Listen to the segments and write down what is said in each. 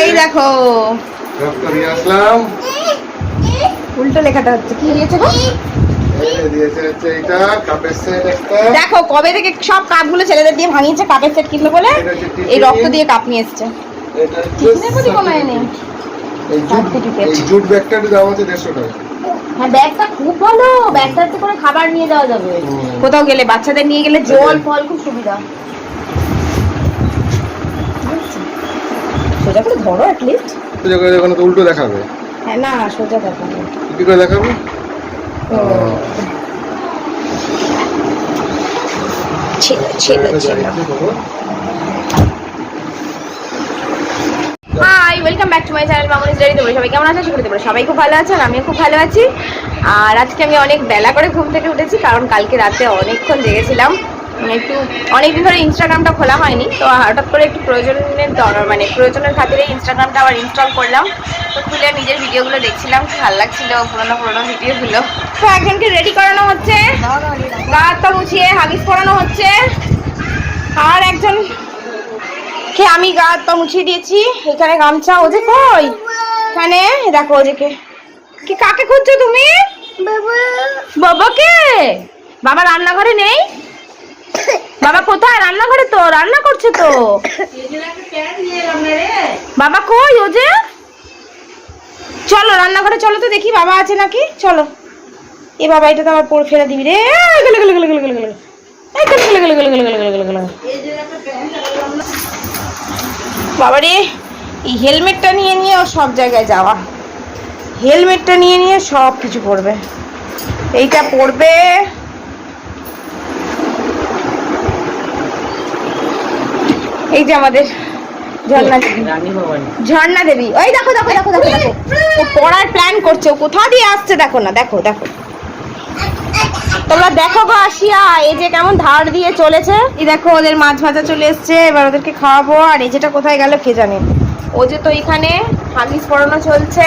এই দেখো। উল্টো লেখাটা হচ্ছে। কি দিয়েছে গো? দেখো কবে থেকে সব কাপগুলো ছেলেদের দিয়ে ভাঙিয়েছে কাপের সেট কিনলো বলে? এই রক্ত দিয়ে কাপ নিয়ে এসছে। হ্যাঁ, কোথাও গেলে বাচ্চাদের নিয়ে গেলে জল ফল খুব সুবিধা। সোজা করে ধরো অ্যাটলিস্ট তো যখন যখন তো উল্টো দেখাবে। হ্যাঁ না সোজা দেখো কি করে দেখাবে? ছিল ছিল ছিল। Hi welcome back to my channel Mamoni জারি তোমরা সবাই কেমন আছো? সেগুলো তোমরা সবাই খুব ভালো আছো আর আমিও খুব ভালো আছি। আর আজকে আমি অনেক বেলা করে ঘুম থেকে উঠেছি কারণ কালকে রাতে অনেকক্ষণ জেগেছিলাম। একটু অনেকদিন ধরে ইনস্টাগ্রামটা খোলা হয়নি তো হঠাৎ করে একটু প্রয়োজনের মানে প্রয়োজনের খাতিরে ইনস্টাগ্রামটা আবার ইনস্টল করলাম। তো খুলে নিজের ভিডিওগুলো দেখছিলাম খুব ভালো লাগছিল পুরোনো পুরোনো ভিডিওগুলো। তো একজনকে রেডি করানো হচ্ছে। গা হাত মুছিয়ে হাগিস পরানো হচ্ছে। আর একজন কে আমি গা হাত মুছিয়ে দিয়েছি। এখানে গামছা ও যে কই? এখানে দেখো ও যে কে কি কাকে খুঁজছো তুমি? বাবাকে? বাবা রান্নাঘরে নেই? বাবা, কোথায়? রান্নাঘরে তো, রান্না করছে তো। বাবা, কই ও যে? চলো, রান্নাঘরে চলো তো দেখি বাবা আছে নাকি। চলো। এ বাবা, এটা তো আবার পড়ে ফেলে দিবি রে। গেলে। বাবা রে, এই হেলমেটটা নিয়ে নিয়ে ও সব জায়গায় যাওয়া। হেলমেটটা নিয়ে নিয়ে সব কিছু পড়বে। এইটা পড়বে। এই যে আমাদের ঝর্ণা দেবী। ঝর্ণা দেবী। ওই দেখো দেখো দেখো দেখো দেখো। ও পড়ার প্ল্যান করছে। ও কোথা দিয়ে আসছে দেখো না দেখো দেখো। তোমরা দেখো গো আসিয়া এই যে কেমন ধার দিয়ে চলেছে। এই দেখো ওদের মাছ ভাজা চলে এসছে। এবার ওদেরকে খাওয়াবো। আর এই যেটা কোথায় গেল কে জানে। ও যে তো এখানে হাগিস পড়ানো চলছে।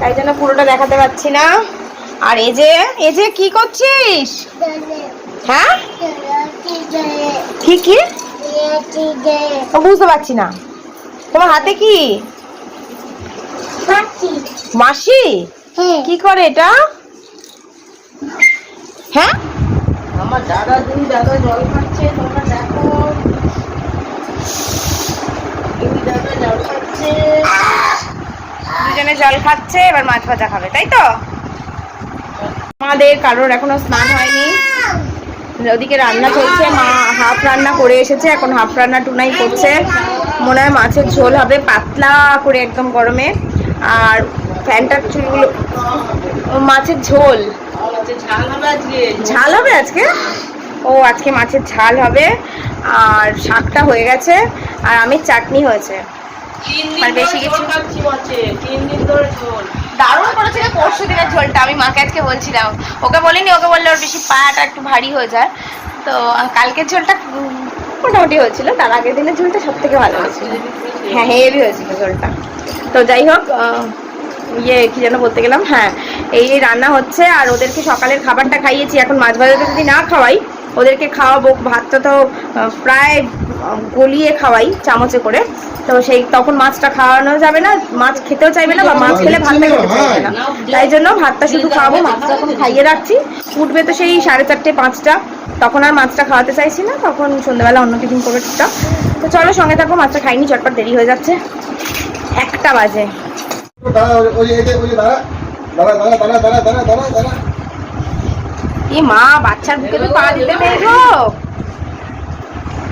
তাই জন্য পুরোটা দেখাতে পাচ্ছি না। আর এই যে এই যে কি করছিস? হ্যাঁ? ঠিক কি ও বুঝতে পারছি না। তোমার হাতে কি? মাসি। কি করে এটা? হ্যাঁ? আমার দাদা জল খাচ্ছে তোমরা দেখো। দাদা জল খাচ্ছে। দুজনে জল খাচ্ছে এবার মাছ ভাজা খাবে তাই তো? আমাদের কারোর এখনও স্নান হয়নি। ওদিকে রান্না চলছে মা হাফ রান্না করে এসেছে এখন হাফ রান্না টুনাই করছে। মনে হয় মাছের ঝোল হবে পাতলা করে একদম গরমে। আর ফ্যানটার চুলগুলো মাছের ঝোল। ঝাল হবে আজকে? ও আজকে মাছের ঝাল হবে। আর শাকটা হয়ে গেছে আর আমের চাটনি হয়েছে। আর বেশি কিছু? তিন দিন ধরে ঝোল। দারুণ করেছিল, পরশু দিনের ঝোলটা, আমি মাকে আজকে বলছিলাম। ওকে বলিনি, ওকে বললে ওর বেশি পাটা একটু ভারী হয়ে যায়। তো কালকের ঝোলটা মোটামুটি হয়েছিল, তার আগের দিনের ঝোলটা সব থেকে ভালো হয়েছিল। হ্যাঁ হেভি হয়েছিল ঝোলটা। তো যাই হোক ইয়ে কি যেন বলতে গেলাম হ্যাঁ এই রান্না হচ্ছে, আর ওদেরকে সকালের খাবারটা খাইয়েছি, এখন মাছ ভাজাটা যদি না খাওয়াই ওদেরকে খাওয়াবো ভাতটা তো প্রায় গলিয়ে খাওয়াই চামচে করে। তো সেই তখন মাছটা খাওয়ানো যাবে না মাছ খেতেও চাইবে না বা মাছ খেলে ভাতটা খেতে চাইবে না। তাই জন্য ভাতটা শুধু খাওয়াবো মাছটা এখন খাইয়ে রাখছি। উঠবে তো সেই সাড়ে চারটে পাঁচটা। তখন আর মাছটা খাওয়াতে চাইছি না তখন সন্ধ্যাবেলা অন্য টিফিন করবে টুকটাক তো চলো সঙ্গে থাকো মাছটা খাইনি চটপট দেরি হয়ে যাচ্ছে। একটা বাজে। ওই দাঁড়া দাঁড়া দাঁড়া দাঁড়া দাঁড়া দাঁড়া দাঁড়া। এই মা বাচ্চার বুকে তো পা দিতে নেই গো।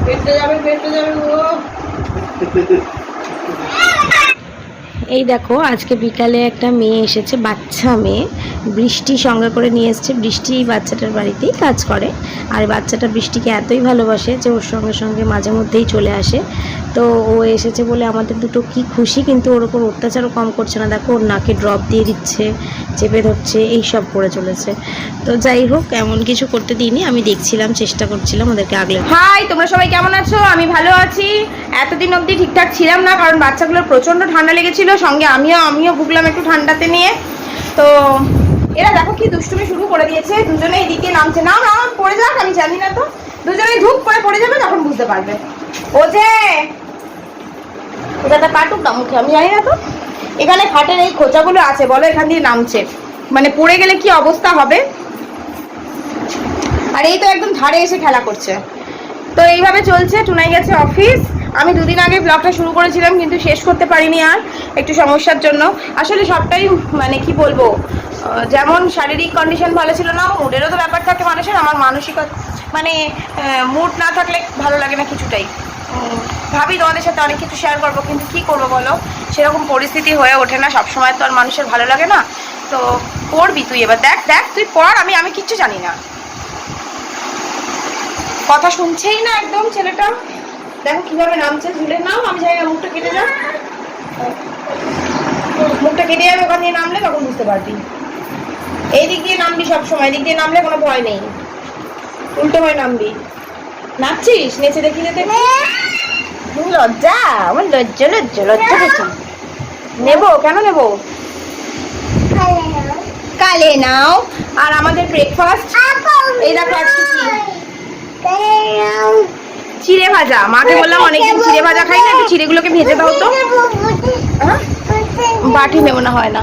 পেটে যাবে পেটে যাবে ও এই দেখো আজকে বিকালে একটা মেয়ে এসেছে বাচ্চা মেয়ে। বৃষ্টি সঙ্গে করে নিয়ে এসেছে বৃষ্টি এই বাচ্চাটার বাড়িতেই কাজ করে। আর বাচ্চাটা বৃষ্টিকে এতই ভালোবাসে যে ওর সঙ্গে সঙ্গে মাঝে মধ্যেই চলে আসে। তো ও এসেছে বলে আমাদের দুটো কি খুশি, কিন্তু ওর ওপর অত্যাচারও কম করছে না। দেখো, ওর নাকে ড্রপ দিয়ে দিচ্ছে, চেপে ধরছে, এই সব করে চলেছে। তো যাই হোক, এমন কিছু করতে দিইনি। আমি দেখছিলাম, চেষ্টা করছিলাম ওদেরকে আগলে হাই, তোমরা সবাই কেমন আছো? আমি ভালো আছি। এতদিন অবধি ঠিকঠাক ছিলাম না, কারণ বাচ্চাগুলোর প্রচণ্ড ঠান্ডা লেগেছিল। সঙ্গে আমিও আমিও ভুগলাম একটু ঠান্ডাতে নিয়ে। তো এরা দেখো কি দুষ্টুমি শুরু করে দিয়েছে। দুজনে এদিকে নামছে। না না পড়ে যাক, আমি জানি না তো দুজনে ধূপ করে পড়ে যাবে তখন বুঝতে পারবে। ও যে! ওটা কাটুক না, মুখে, আমি জানি না তো। এখানে খাটের এই খোঁচাগুলো আছে, বলো এখান দিয়ে নামছে। মানে পড়ে গেলে কি অবস্থা হবে? আর এই তো একদম ধারে এসে খেলা করছে। তো এইভাবে চলছে, টুনাই গেছে অফিস আমি দুদিন আগে ব্লগটা শুরু করেছিলাম, কিন্তু শেষ করতে পারিনি আর, একটু সমস্যার জন্য। আসলে সবটাই মানে কি বলব যেমন শারীরিক কন্ডিশন ভালো ছিল না মুডেরও তো ব্যাপার থাকে মানুষের, আমার মানসিক মানে মুড না থাকলে ভালো লাগে না কিছুটাই। ভাবি তোমাদের সাথে অনেক কিছু শেয়ার করব, কিন্তু কি করব বলো? সেরকম পরিস্থিতি হয়ে ওঠে না, সবসময় তো আর মানুষের ভালো লাগে না। তো পড়বি তুই এবার? দেখ দেখ, তুই পড় আমি আমি কিচ্ছু জানি না। কথা শুনছেই না একদম ছেলেটা। দেখো কীভাবে নামছে ঝুলে নাও, আমি জানি না, মুখটা কেটে যাও মুখটা কেটে যাবে, ওখান দিয়ে নামলে তখন বুঝতে পারবি। এই দিক দিয়ে নামবি সব সময় দিক দিয়ে নামলে কোনো ভয় নেই। উল্টো হয়ে নামবি। নাচছিস? নেচে দেখি যেতে লজ্জা আমার লজ্জা লজ্জা লজ্জা পেয়েছি। নেব কেন নেব? কালে নাও। আর আমাদের ব্রেকফাস্ট এই দেখো আজকে কি চিড়ে ভাজা। মাকে বললাম অনেকদিন চিড়ে ভাজা খাই না একটু চিড়েগুলোকে ভেজে দাও তো। হ্যাঁ? বাটি নেব না হয় না।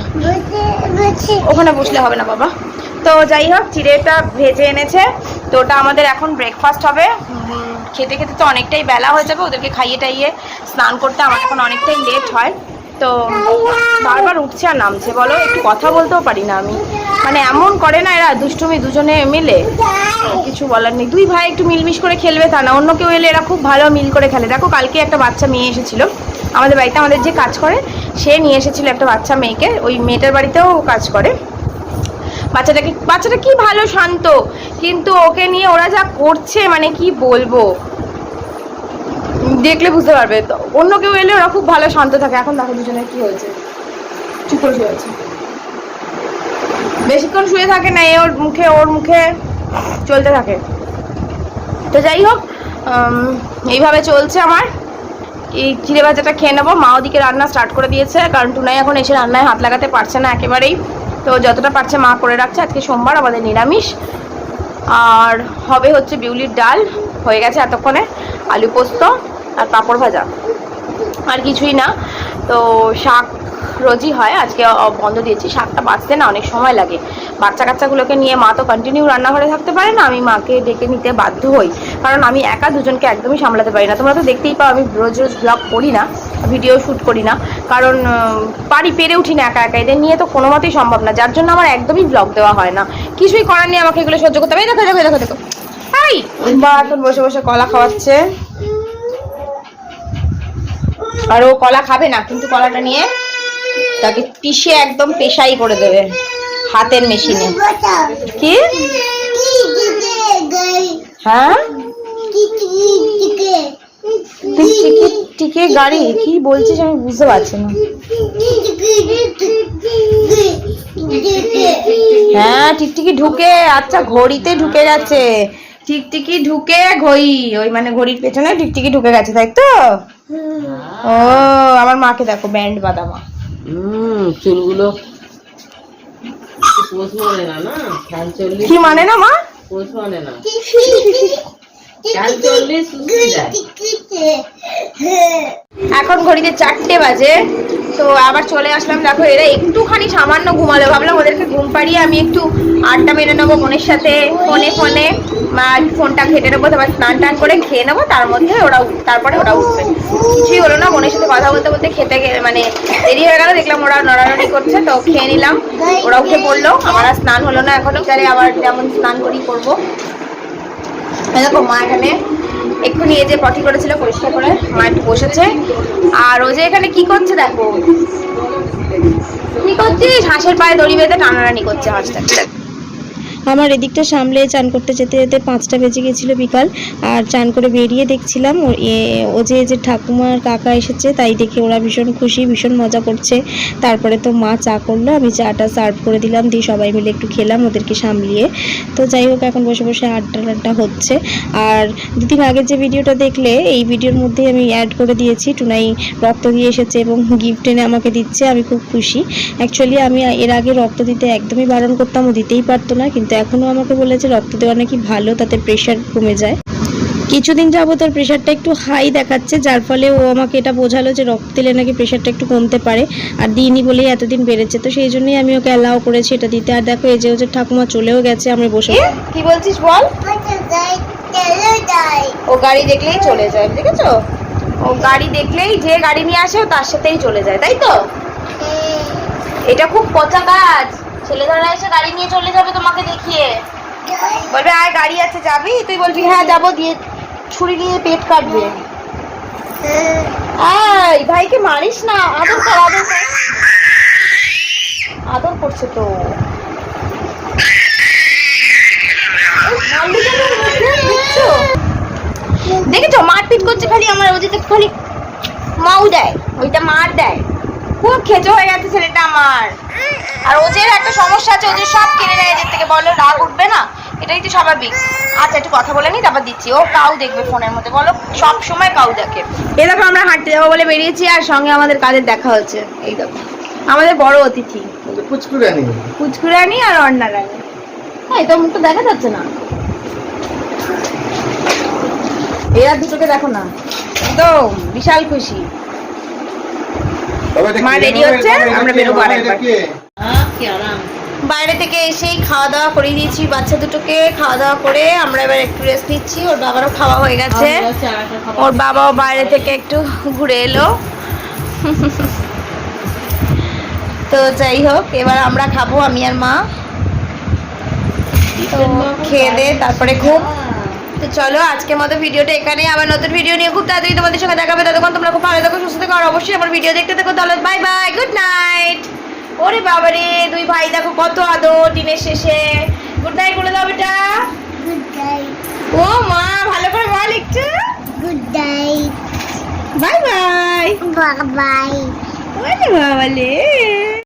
ওখানে বসলে হবে না বাবা। তো যাই হোক চিড়েটা ভেজে এনেছে। তো ওটা আমাদের এখন ব্রেকফাস্ট হবে। খেতে খেতে তো অনেকটাই বেলা হয়ে যাবে, ওদেরকে খাইয়ে টাইয়ে স্নান করতে আমার এখন অনেকটাই লেট হয়। তো বারবার উঠছে আর নামছে, বলো, একটু কথা বলতেও পারি না আমি। মানে এমন করে না এরা, দুষ্টুমি দুজনে মিলে। কিছু বলার নেই। দুই ভাই একটু মিলমিশ করে খেলবে তা না, অন্য কেউ এলে এরা খুব ভালো মিল করে খেলে। দেখো, কালকে একটা বাচ্চা মেয়ে এসেছিল। আমাদের বাড়িতে আমাদের যে কাজ করে, সে নিয়ে এসেছিল একটা বাচ্চা মেয়েকে। ওই মেয়েটার বাড়িতেও কাজ করে। বাচ্চাটাকে, বাচ্চাটা কি ভালো, শান্ত? কিন্তু ওকে নিয়ে ওরা যা করছে মানে কি বলব? দেখলে বুঝতে পারবে। তো অন্য কেউ এলে ওরা খুব ভালো শান্ত থাকে। এখন দেখো দুজনে কি হয়েছে। চুপ করে শুয়ে আছে। বেশিক্ষণ শুয়ে থাকে না, এ ওর মুখে ওর মুখে চলতে থাকে। তো যাই হোক এইভাবে চলছে আমার। এই চিড়ে ভাজাটা খেয়ে নেব। মা ওদিকে রান্না স্টার্ট করে দিয়েছে। কারণ টুনাই এখন এসে রান্নায় হাত লাগাতে পারছে না একেবারেই। তো যতটা পারছে মা করে রাখছে, আজকে সোমবার আমাদের নিরামিষ। আর হবে হচ্ছে বিউলির ডাল, হয়ে গেছে এতক্ষণে আলু পোস্ত আর পাঁপড় ভাজা। আর কিছুই না। তো শাক রোজই হয়। আজকে বন্ধ দিয়েছি। শাকটা বাঁচতে না, অনেক সময় লাগে। বাচ্চা কাচ্চাগুলোকে নিয়ে মা তো কন্টিনিউ রান্নাঘরে থাকতে পারে না, আমি মাকে ডেকে নিতে বাধ্য হই। কারণ আমি একা দুজনকে একদমই সামলাতে পারি না। তোমরা তো দেখতেই পাও, আমি রোজ রোজ ব্লগ করি না ভিডিও শ্যুট করি না। কারণ পারি পেরে উঠি না একা একা। এদের নিয়ে তো কোনো মতেই সম্ভব না। যার জন্য আমার একদমই ব্লগ দেওয়া হয় না। কিছুই করার নেই আমাকে এগুলো সহ্য করতে হবে। দেখো দেখো দেখো দেখো। এই বা এখন বসে বসে কলা খাওয়াচ্ছে। আর ও কলা খাবে না, কিন্তু কলাটা নিয়ে তাকে পিষে একদম পেশাই করে দেবে, হাতের মেশিনে। কি? হ্যাঁ? টিকে গাড়ি? কি বলছিস আমি বুঝতে পারছি না। হ্যাঁ টিকটিকি ঢুকে আচ্ছা ঘড়িতে ঢুকে গেছে। টিকটিকি ঢুকে ঘড়ি, ওই মানে ঘড়ির পেছনে টিকটিকি ঢুকে গেছে, তাই তো? ও, আমার মাকে দেখো, ব্যান্ড বাদামা। চুলগুলো পোষ মানে না না খেয়াল চল্লিশ কি মানে না মা পোষ মানে না এখন ঘড়িতে চারটে বাজে তো আবার চলে আসলাম। দেখো, এরা একটুখানি সামান্য ঘুমালো। ভাবলাম ওদেরকে ঘুম পাড়িয়ে আমি একটু আড্ডা মেরে নেব বোনের সাথে। ফোনে ফোনে ফোনটা ঘেটে নেব, তারপর স্নান টান করে খেয়ে নেব, তার মধ্যে ওরা তারপরে ওরা উঠবে। কিছুই হলো না, বোনের সাথে কথা বলতে বলতে খেতে গেলে মানে দেরি হয়ে গেল, দেখলাম ওরা নড়ানড়ি করছে, তো খেয়ে নিলাম। ওরা উঠে পড়ল, আমার আর স্নান হলো না এখনও তাহলে আবার যেমন স্নান করি করব। দেখো মা এখানে এক্ষুনি এই যে পটি করেছিল, পরিষ্কার করে মা একটু বসেছে। আর ও যে এখানে কি করছে দেখো? কি করছিস? হাঁসের পায়ে দড়ি বেঁধে টানাটানি করছে হাঁসটা। আমার এদিকটা সামলে চান করতে যেতে যেতে পাঁচটা বেজে গেছিল বিকাল, আর চান করে বেরিয়ে দেখছিলাম, ও যে যে ঠাকুমার কাকা এসেছে তাই দেখে ওরা ভীষণ খুশি, ভীষণ মজা করছে। তারপরে তো মা চা করল, আমি চাটা সার্ভ করে দিলাম, দিয়ে সবাই মিলে একটু খেলাম ওদেরকে সামলিয়ে। তো যাই হোক, এখন বসে বসে আড্ডা আড্ডা হচ্ছে। আর দুদিন আগের যে ভিডিওটা দেখলে, এই ভিডিওর মধ্যেই আমি অ্যাড করে দিয়েছি, টুনাই রক্ত দিয়ে এসেছে এবং গিফট এনে আমাকে দিচ্ছে, আমি খুব খুশি। অ্যাকচুয়ালি আমি এর আগে রক্ত দিতে একদমই বারণ করতাম, ও দিতেই পারতো না, কিন্তু এখনও আমাকে বলেছে রক্ত দেওয়া নাকি ভালো তাতে প্রেশার কমে যায়। কিছুদিন যাব তোর প্রেশারটা একটু হাই দেখাচ্ছে যার ফলে ও আমাকে এটা বোঝালো যে রক্ত দিলে নাকি প্রেশারটা একটু কমতে পারে আর দিইনি বলেই এতদিন বেড়েছে। তো সেই জন্যই আমি ওকে অ্যালাউ করেছি এটা দিতে। আর দেখো এই যে ও যে ঠাকুমা চলেও গেছে আমি বসে কি? বলছিস বল? ও গাড়ি দেখলেই চলে যায় দেখেছ? ও গাড়ি দেখলেই যে গাড়ি নিয়ে আসে ও তার সাথেই চলে যায় তাই তো? এটা খুব পচা কাজ। ছেলেধরা এসে গাড়ি নিয়ে চলে যাবে তোমাকে দেখিয়ে। বলবে, আয়, গাড়ি আছে, যাবি? তুই বলবি হ্যাঁ যাব, দিয়ে ছুরি নিয়ে পেট কাটবে। আয়, ভাইকে মারিস না, আদর কর আদর কর। আদর করছে তো। এই? দেখেছ, মারপিট করছে খালি আমার ওদিকে খালি মাউ দেয়, ওইটা মার দেয়। খুব খেচো হয়ে গেছে ছেলেটা আমার। আর ওদের একটা সমস্যা আছে ওদের সব কিনে নেয় এদের থেকে বলো রাগ উঠবে না? এটাই তো স্বাভাবিক। আচ্ছা একটু কথা বলে নি তারপর দিচ্ছি। ও কাউ দেখবে ফোনের মধ্যে বলো সব সময় কাউ দেখে। এই দেখো আমরা হাঁটতে যাব বলে বেরিয়েছি আর সঙ্গে আমাদের কাদের দেখা হচ্ছে। এই দেখো আমাদের বড় অতিথি। পুচকুরে নি কুচকুরানি আর অন্না রানী। হ্যাঁ এটা মুখটা দেখা যাচ্ছে না। এরা দুটোকে দেখো না। একদম বিশাল খুশি। মা ready হচ্ছে, আমরা বেরোবো আরেকবার। আহ, কি আরাম বাইরে থেকে এসেই খাওয়া দাওয়া করে দিয়েছি বাচ্চা দুটোকে খাওয়া দাওয়া করে আমরা এবার একটু রেস্ট নিচ্ছি ওর বাবারও খাওয়া হয়ে গেছে। ওর বাবাও বাইরে থেকে একটু ঘুরে এলো। তো যাই হোক এবার আমরা খাব আমি আর মা। তো খেয়ে দে তারপরে ঘুম। তো চলো আজকের মতো ভিডিওটা এখানে আবার নতুন ভিডিও নিয়ে খুব তাড়াতাড়ি তোমাদের সঙ্গে দেখাবে ততক্ষণ তোমরা খুব ভালো থাকো সুস্থ থাকো আর অবশ্যই আমার ভিডিও দেখতে থাকো। তাহলে বাই বাই গুড নাইট ওরে বাবারে দুই ভাই দেখো কত আদর দিনের শেষে। গুড নাইট বলে দাও বেটা। ও মা ভালো করে বল একটু। গুড নাইট বাই বাই ওরে বাবালে